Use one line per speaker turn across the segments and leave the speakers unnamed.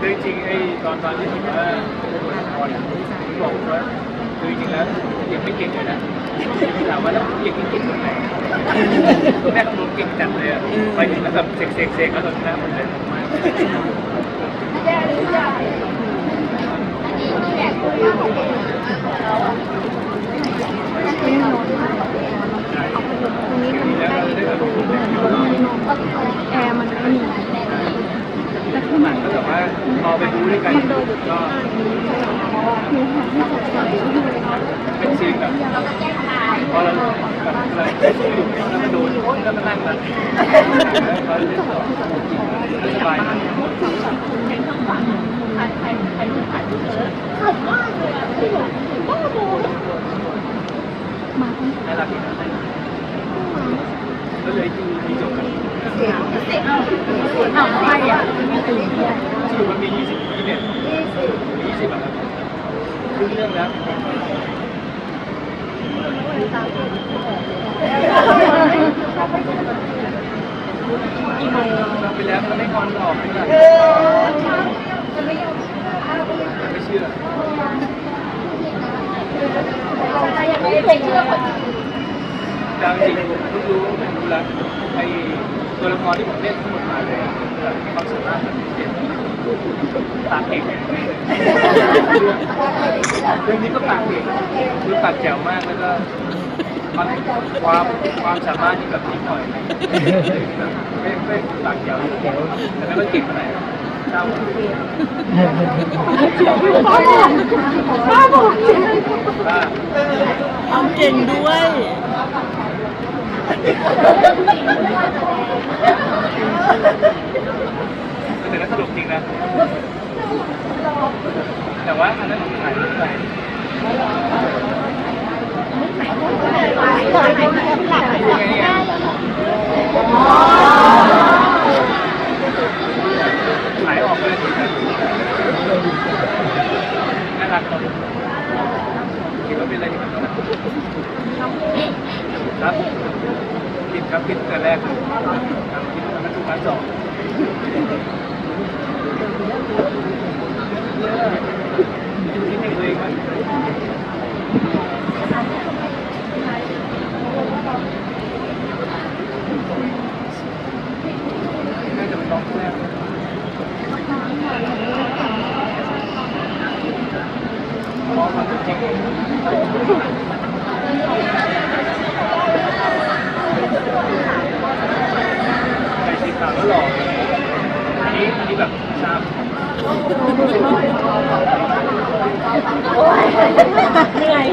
คือจริงๆไอ้ตอนตอนที่ผมว่าเนี่ยผมบอกว่าคือจริงๆแล้วยังไม่เก่งเลยนะถามว่าแล้วเก่งเก่งตรงไหนแม่ของผมเก่งจังเลยอะไปถึงแล้วแบบเสกเสกเสกแล้วแบบหน้ามันเลยมาก
ตรงนี้มันใกล้แอร์มันไม่มี แต่คือ
หนังก็แบบว่าพอไปดูด้วยกันก็เป็นซีนแบบพอเราแบบเราสู้อยู่แล้วมันโดนแล้วมันนั่งแบบเขาจะสบายมาก
ใครต้องฝันใเอากเลยอะที่แบบบ้า
มาตั้ง
น่ารักดีนะก็เลยดูมีจบกัน
เด็กเอาใครอะ
สรุปมันมี20ปีเนี่ย20แบบครึ่งเรื่องแล้ว
กี่โมง
เราไปแล้วมันไม่คอนหลอกไม่ได้ไม่เชื่อ
ไม่เคยเชื่อคน
ดังจริงผมเพิ่งรู้ผมรู้แล้วไอ้ตัวละครที่ผมเล่นทั้งหมดมาเลยความสามารถแบบเด่นตากเก่งเรื่องนี้ก็ตากเก่งคือตากแจ๋วมากแล้วก็ความความสามารถที่แบบนิดหน่อยไม่ไม่ตากแจ๋วแต่ไม่ต้องเก่งเท่าไหร่เจ้า
บ้าบอกจริง
ว่า
เอาเก่งด้วย
Thank you. คิดครับคิดแต่แรกครับคิดว่ามันถูกมาสองคิดเองเลยครับน่าจะเป็นน้องแรกมองมันจริงใส่สีขาวแล้วหล่ออันนี้อันนี้แบบชาบ
เหนื่อย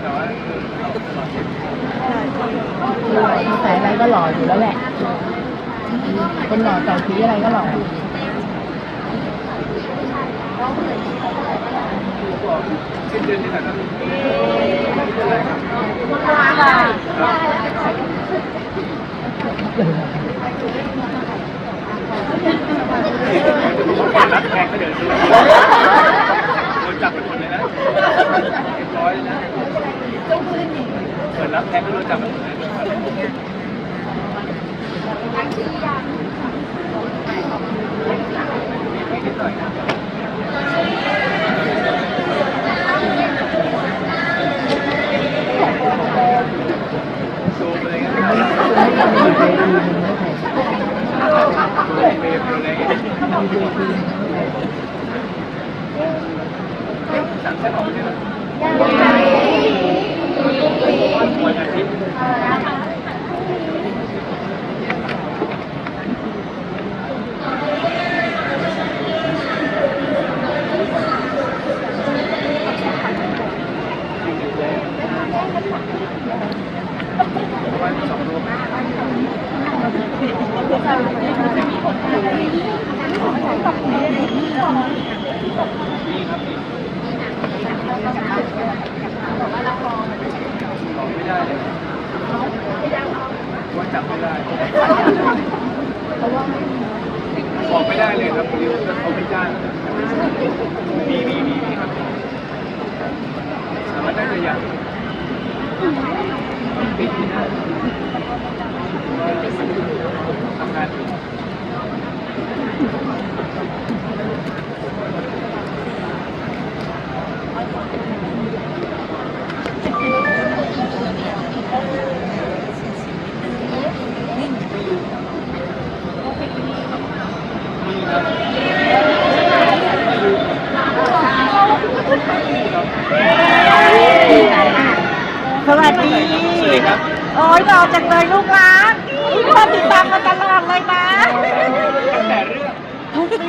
แต่ว่าคือเราหล่อจริง
ใส่อะไรก็หล่ออยู่แล้วแหละ คนหล่อใสีอะไรก็หลอ
กสิ้นเดือนนี้แหละครับไม่เป็นรับแทงก็เดินซื้อโดนจับไปหมดเลยนะเรียบร้อยเลยนะเปิดรับแทงก็โดนจับไปหมดเลย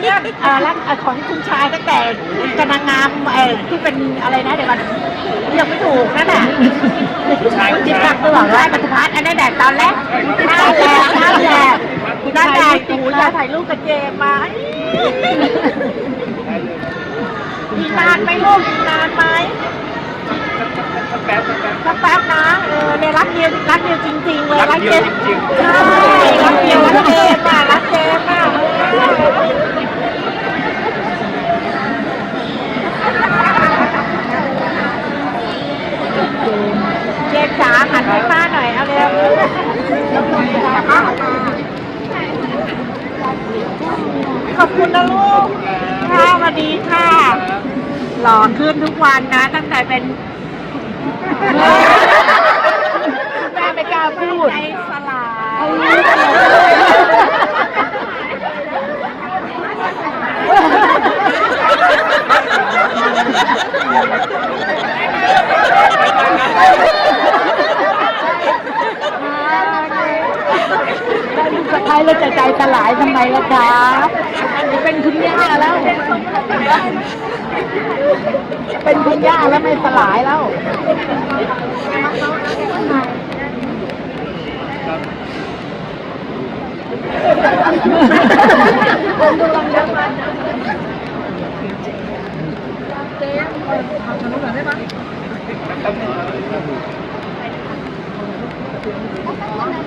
รื่องเอ่อรักเอ่อของคุณชายตั้งแต่กนางงามเอ่อที่เป็นอะไรนะเดี๋ยวก่อนยังไม่ถูกนั่นแหละติดตามตลอดไล่ปฏิพัฒน์อันนั้นแดดตอนแรกนั่นแหละนั่นแหละนั่นแหละกูจะถ่ายรูปกับเจมมา
ได้เลย
อีกนานไหมลูกอีกนานไหม
สักแป๊บสักแป๊บ
สักแป๊บนะเออเนี่ยรักเดียวรักเดียวจริงๆเลย
รักเดียวจริงๆ
ใช่รักเดียวรักเจมอะรักเจมอะเจมจ๋า หันให้ป้าหน่อย เอาเร็วขอบคุณนะลูกค่ะสวัสดีค่ะ หล่อขึ้นทุกวันนะ ตั้งแต่เป็น แม่ไม่กล้าพูดใจสลายได้ลูกสะพ้ายแล้วจะใจส ลายทำไมล่ะครับเป็นคุณย่าแล้ว เป็นคุณย่าแล้วไม่สลายแล้ว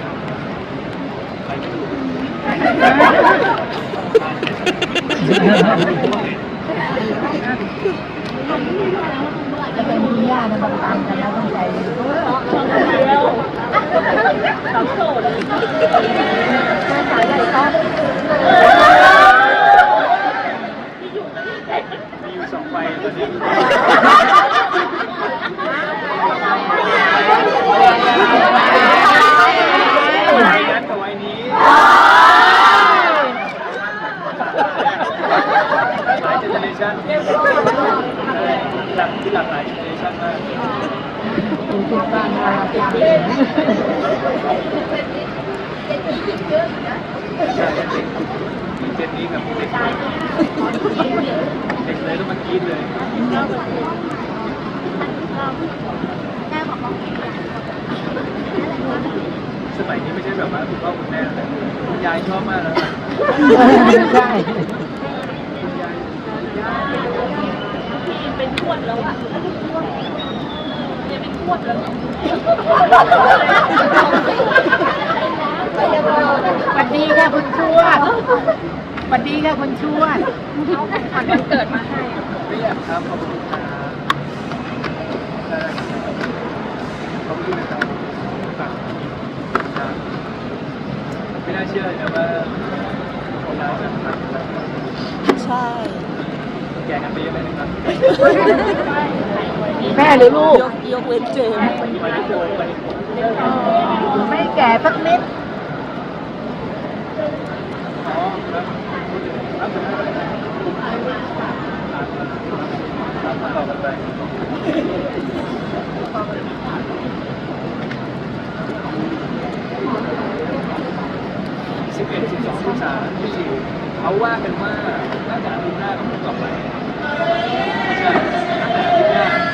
จะเป็นคุณย่านะต้องตามกันแล้วต้องใจดี
มีอยู่สองใบตอนนี้ใบนั้นกับใบนี้หลายเจเนอเร ชั่นหลักที่หลากหลายเจเนอเรชั่นมาก
ดูทุกบ้านมาเป็นเใช่
เด็กมีเจนนี้กับเด็กเลยเด็กเลยต้องมากรีดเลยสมัยนี้ไม่ใช่แบบว่าคุณพ่อคุณแม่แล้วคุณยายชอบมากแล้ว
ใช่
พี่เป็นท วดแล้วอะเนี่ยเป็นทวดแล้ว
สวัสดีค่ะคุณชวดสวัสดีค่ะคุณชวด
เขาของขวัญวันเกิดมาให้อะ
ไม่อยากทำขอบคุณครับได้ครับขอบคุณนะครับฝากครับไม่น่าเชื่อเลยนะว่าคนเราจะทำแบบ
ใช่
แกกันไปเยอะเลยนะครับ
แม่หรือลูก
ยกเว้นเจม
วันนี้โกงวันนี้โกง
ไม่แก่สักนิด
อ๋อครับครับต่อกันไปสิบเอ็ดสิบสองสิบสามสิบสี่เขาว่ากันว่าน่าจะอาทิตย์หน้าต้องต่อไปไม่ใช่ตั้งแต่อาทิตย์หน้า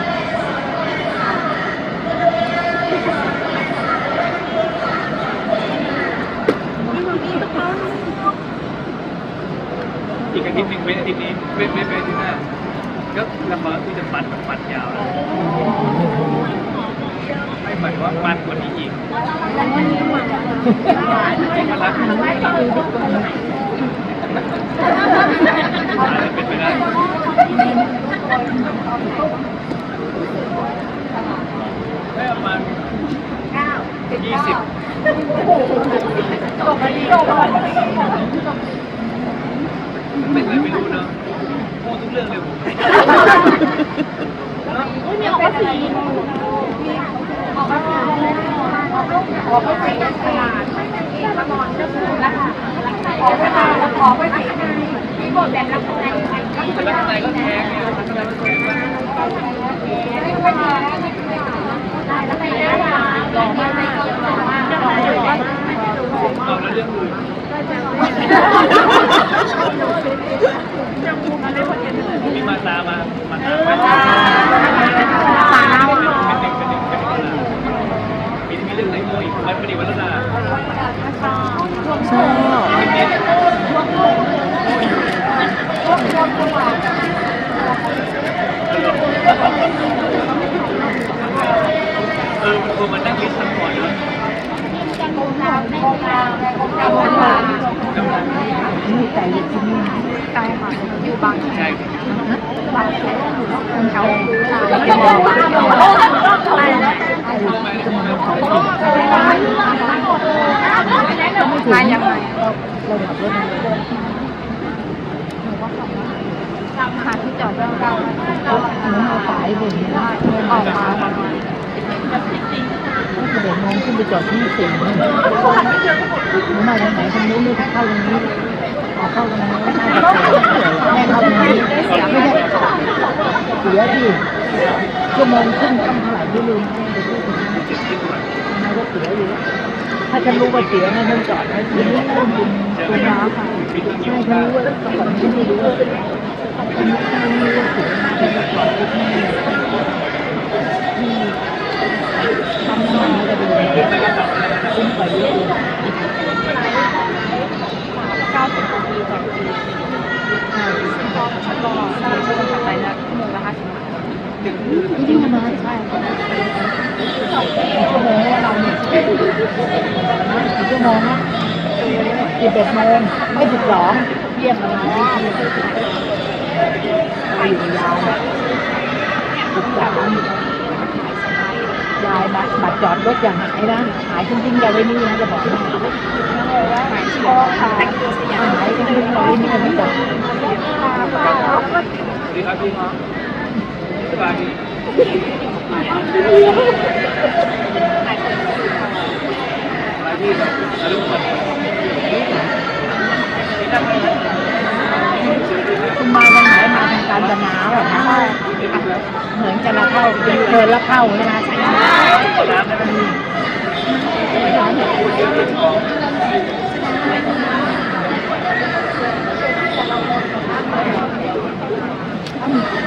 อีกอาทิตย์หนึ่งเว้นอาทิตย์นี้เว้นเว้นเว้นอาทิตย์หน้าก็ละครที่จะปัดแบบปัดยาวแล้วไม่หมายว่าปัดกว่านี้อีกมารักเป็นไปได้ได้ประมาณยี่สิบ
ไปจบไป
ไม่เคยไม่รู้เนอะพูดทุกเรื่องเลยผม
อุ้ยมีออกภาษีออกภาษีออกภาษีตลาดละครเจ้าคุณละค่ะออกภาษีออกภาษีมีบทแบบรับคะแนน
แต่ละข้างในก็แพงเนี่ยข้างในก็แพงมาก
ได้แล้วไปได้ค่ะหล่อมากหล่อมากหล่อมาก
เอาแล้วเรื่องอื่นมีมาตามา มาตามาตาเป็นเด็กเป็นเด็กเป็นเด็กมีมีเรื่องไหนโมอีกวันปฏิวัตินา
ชอบ
เออมันควรมานั่งลิสต์ทำก่อนนะ
นี่ไก่อยู่ที่นี่
ใช่ค่ะอยู่บาง
ใช่
บางแคแถว
จะมองว่า
มายังไง
เราขับรถมา
หาที่จอดเราเรา
เหมือนเอาสายบนนี้
ออกมาประมาณ
ถ้าเดี๋ยวมองขึ้นไปจอดที่สี่นี่หนูมาทางไหนทางนู้นหรือเข้าตรงนี้ออกเข้าตรงนี้แม่เข้าตรงนี้ไม่ใช่เสียดิชั่วโมงครึ่งตั้งเท่าไหร่ไม่รู้
เจ็ดที่ตัว
ทำไมก็เสียอยู่ ถ้าฉันรู้ว่าเสียนะฉันจอดให้ทีนี้ต้องกินคุณน้ำค่ะ
มีเรื่องอยู่
ใช่ฉันรู้ว่าก่อนฉันไม่รู้ว่าฉันไม่รู้ว่าเสียมาฉันก็จอดที่ที่ทำงานก็ดีคุ้มไปเยอะเลย
เก้าสิบนาทีต่อทีก็ฉันรอถ้าเราช่วยกันขับไปนะชั่วโมงละห้าสิบบาท
ที่นี่มาใช่ชั่วโมงว่าเราเนี่ยกี่ชั่ โมงนะสิบเอ็ดโมงไม่สิบสองเที่ยมาณนี้ไปอยู่ยาวสิบสามยายบัตรบัตรจอดรถอย่างหายนะหายจริงๆอย่าไว้นี่นะจะบอกให้
หายคอค่ะแต่งตัวสยาม
หายจริงๆอย่ไว้นี่ไม่จอด
สวัสดีครับพี่ครับสบายดี กา
รจะหนาวอะนะคเหมือนจะละเข้าเกินละเข้านะคะอืม